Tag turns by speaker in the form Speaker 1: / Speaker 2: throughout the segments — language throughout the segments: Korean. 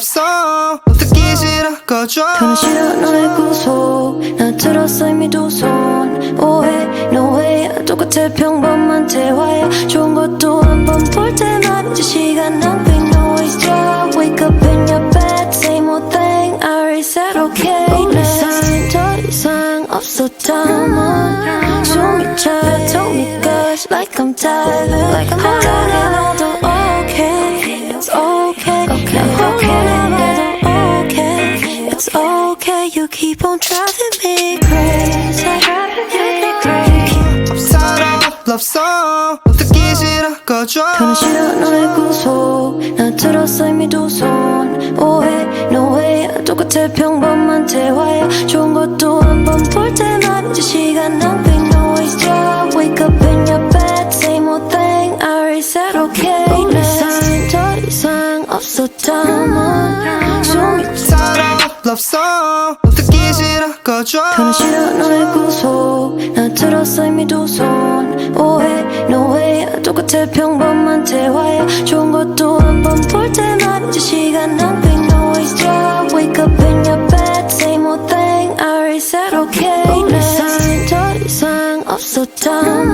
Speaker 1: song 듣기 싫어 꺼줘
Speaker 2: 변화 싫어 너의 구속 나 들었어 이미 두손 오해 no way 똑같아 평범한 대화야 좋은 것도 한 번 볼 때만 이제 시간 낭비 no waste job wake up in your bed same old thing I already said okay 내 sign 더 이상 없어 담아 숨이 차 told me gosh like I'm tired like I'm tired okay you keep on driving me crazy
Speaker 1: 사랑 love song 듣기 싫어 꺼줘
Speaker 2: 싫어 너의 구속 나 들었어 이미 두손 오해 no way 똑같아 평범한 대화야 좋은 것도 한 번 볼 때만 이제 시간 낭비 no waste job wake up in your bed same old thing I already said okay 내 sign 더 이상 담아 숨이
Speaker 1: 사랑 love song 듣기 싫어 꺼줘
Speaker 2: 변화 싫어 너의 구속. 나 들었어 이미 두손. 오해 no way 똑같아 평범한 대화야 좋은 것도 한 번 볼 때만. 이제 시간 낭비 no waste job wake up in your bed. Same old thing I already said okay 내 sign 더 이상 없어
Speaker 1: 사랑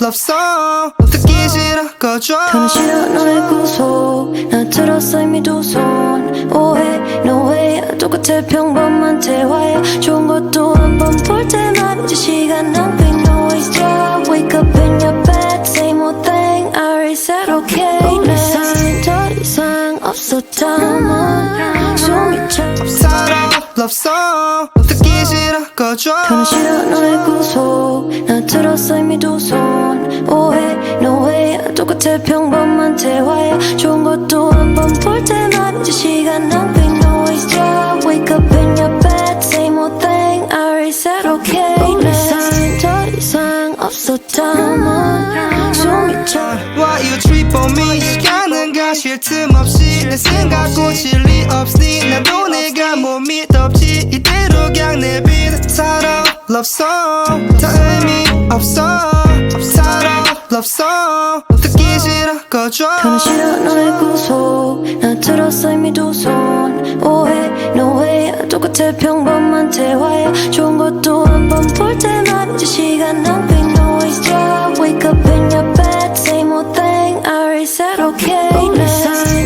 Speaker 1: love song. 듣기 싫어 꺼줘
Speaker 2: 변화 싫어 너의 구속. 나 들었어 이미 두손 오해 no way 똑같아 평범한 대화야 좋은 것도 한 번 볼 때만 이제 시간 낭비 no waste job wake up in your bed same old thing I already said okay 내 sign 더 이상 없어 담아 숨이 차
Speaker 1: 사랑 song 듣기 싫어 꺼줘
Speaker 2: 싫어 너의 구속 나 들었어 이미 두손 오해 no way 똑같아 평범 wake up in your bed same old thing I already said okay 내 sign 더 이상 없어 담아 숨이 차
Speaker 1: Why you trip on me 시간은 가쉴 틈 없이 내 생각 고칠 리 없으니 나도 내가 몸이 덥지 이대로 그냥 내비는 사랑 love song 다 의미 없어 사랑 love song 듣기 싫어 꺼줘
Speaker 2: 변화 싫어 너의 구속 나 들었어 이미 두손 오해 no 끝에 평범한 대화에 좋은 것도 한 번 볼 때만 이제 시간 낭비 No waste yeah Wake up in your bed Same old thing I already said okay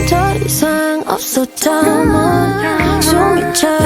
Speaker 2: 더 이상 없었다면 숨이 차